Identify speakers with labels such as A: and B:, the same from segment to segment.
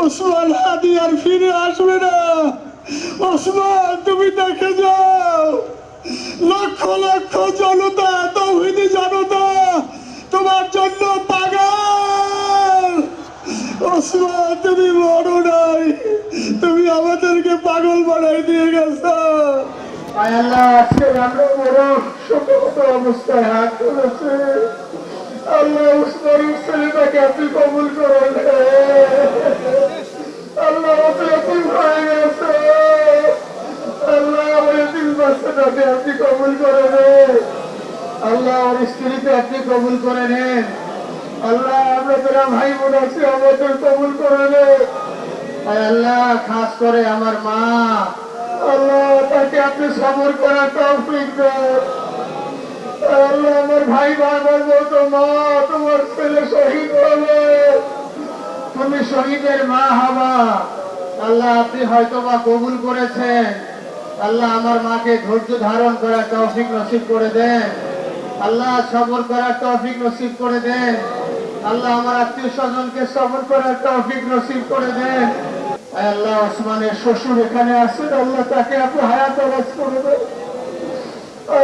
A: ওসমান হাদি আর ফিরে আসবে না। ওসমান, তুমি দেখে যাও। লক্ষ লক্ষ জনতা, তৌহিদি জনতা, তোমার জন্য পাগল। ওসমান, তুমি মরো নাই। তুমি আমাদেরকে পাগল বানাই দিয়ে গেছো।
B: আল্লাহ, আজকে আমরা বড় কবুল করেন আল্লাহ ওকে এতিম হয়ে গেছে আল্লাহ আমার এতিম বাচ্চাটাকে আপনি কবুল করে নেন। আল্লাহ ওর স্ত্রীকে আপনি কবুল করে নেন। আল্লাহ আমরা যারা ভাই বোন আছি আমাদের কবুল করে নেন আল্লাহ, খাস করে আমার মা। আল্লাহ, তাকে আপনি সবর করার তৌফিক দেন। আল্লাহ, আমার ভাই বারবার বলতো মা, তোমার ছেলে শহীদ হবে। তুমি শহীদের মা হবা। আল্লাহ, আপনি হয়তো বা কবুল করেছেন। আল্লাহ আমার মাকে ধৈর্য ধারণ করার তৌফিক নসিব করে দেন। আল্লাহ সবর করার তৌফিক নসিব করে দেন। আল্লাহ আমার আত্মীয় স্বজনকে সবর করার তৌফিক নসিব করে দেন। আল্লাহ, ওসমানের শ্বশুর এখানে আছেন, আল্লাহ তাকে আপনি হায়াত আবাস করে দেন।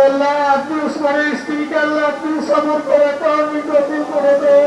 B: আল্লাহ, আপনি ওসমানের স্ত্রীকে আল্লাহ আপনি সবর করার তৌফিক নসিব করে দেন।